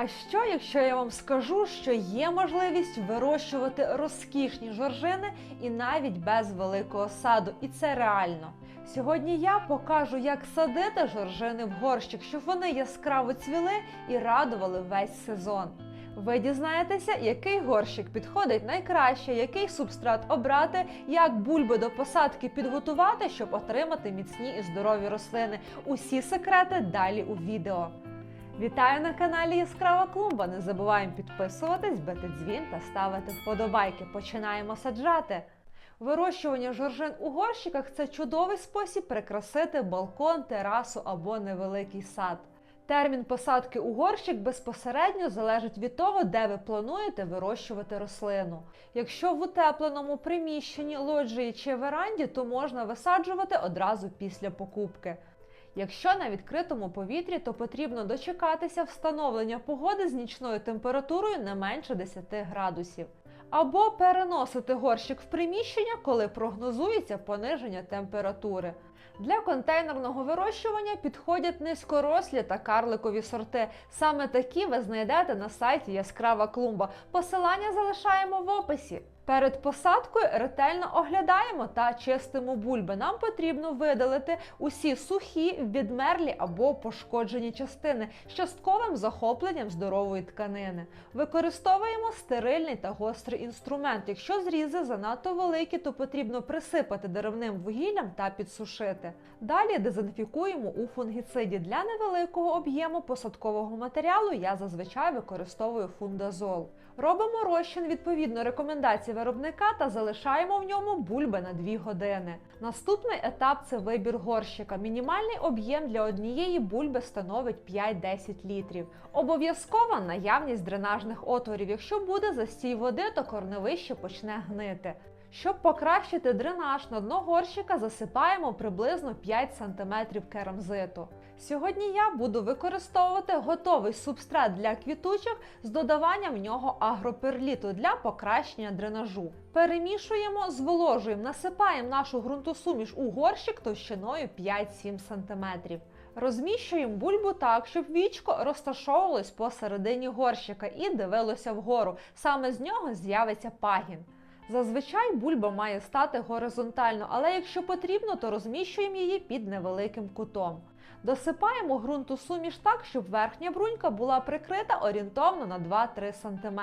А що, якщо я вам скажу, що є можливість вирощувати розкішні жоржини і навіть без великого саду, і це реально. Сьогодні я покажу, як садити жоржини в горщик, щоб вони яскраво цвіли і радували весь сезон. Ви дізнаєтеся, який горщик підходить найкраще, який субстрат обрати, як бульби до посадки підготувати, щоб отримати міцні і здорові рослини. Усі секрети далі у відео. Вітаю на каналі Яскрава Клумба. Не забуваємо підписуватись, бити дзвін та ставити вподобайки. Починаємо саджати. Вирощування жоржин у горщиках це чудовий спосіб прикрасити балкон, терасу або невеликий сад. Термін посадки у горщик безпосередньо залежить від того, де ви плануєте вирощувати рослину. Якщо в утепленому приміщенні, лоджії чи веранді, то можна висаджувати одразу після покупки. Якщо на відкритому повітрі, то потрібно дочекатися встановлення погоди з нічною температурою не менше 10 градусів. Або переносити горщик в приміщення, коли прогнозується пониження температури. Для контейнерного вирощування підходять низькорослі та карликові сорти. Саме такі ви знайдете на сайті Яскрава клумба. Посилання залишаємо в описі. Перед посадкою ретельно оглядаємо та чистимо бульби. Нам потрібно видалити усі сухі, відмерлі або пошкоджені частини з частковим захопленням здорової тканини. Використовуємо стерильний та гострий інструмент. Якщо зрізи занадто великі, то потрібно присипати деревним вугіллям та підсушити. Далі дезінфікуємо у фунгіциді. Для невеликого об'єму посадкового матеріалу я зазвичай використовую фундазол. Робимо розчин відповідно рекомендацій виробника та залишаємо в ньому бульби на 2 години. Наступний етап це вибір горщика. Мінімальний об'єм для однієї бульби становить 5-10 літрів. Обов'язкова наявність дренажних отворів. Якщо буде застій води, то корневище почне гнити. Щоб покращити дренаж, на дно горщика засипаємо приблизно 5 см керамзиту. Сьогодні я буду використовувати готовий субстрат для квітучок з додаванням в нього агроперліту для покращення дренажу. Перемішуємо, зволожуємо, насипаємо нашу ґрунтосуміш у горщик товщиною 5-7 см. Розміщуємо бульбу так, щоб вічко розташовувалось посередині горщика і дивилося вгору. Саме з нього з'явиться пагін. Зазвичай бульба має стати горизонтально, але якщо потрібно, то розміщуємо її під невеликим кутом. Досипаємо ґрунту суміш так, щоб верхня брунька була прикрита орієнтовно на 2-3 см.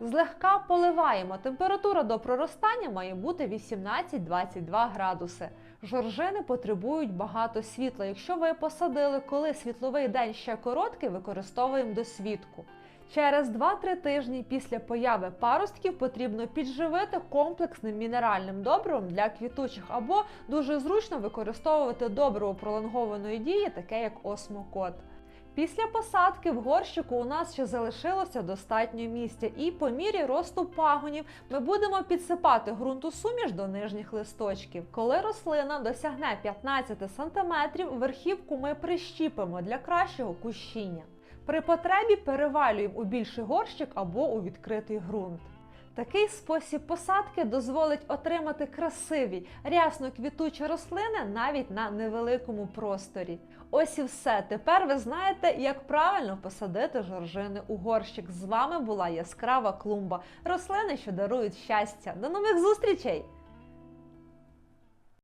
Злегка поливаємо. Температура до проростання має бути 18-22 градуси. Жоржини потребують багато світла. Якщо ви посадили, коли світловий день ще короткий, використовуємо досвідку. Через 2-3 тижні після появи паростків потрібно підживити комплексним мінеральним добривом для квітучих, або дуже зручно використовувати добриво пролонгованої дії, таке як осмокот. Після посадки в горщику у нас ще залишилося достатньо місця, і по мірі росту пагонів ми будемо підсипати ґрунту суміш до нижніх листочків. Коли рослина досягне 15 см, верхівку ми прищіпимо для кращого кущіння. При потребі перевалюємо у більший горщик або у відкритий ґрунт. Такий спосіб посадки дозволить отримати красиві, рясно квітучі рослини навіть на невеликому просторі. Ось і все. Тепер ви знаєте, як правильно посадити жоржини у горщик. З вами була яскрава клумба, рослини, що дарують щастя. До нових зустрічей!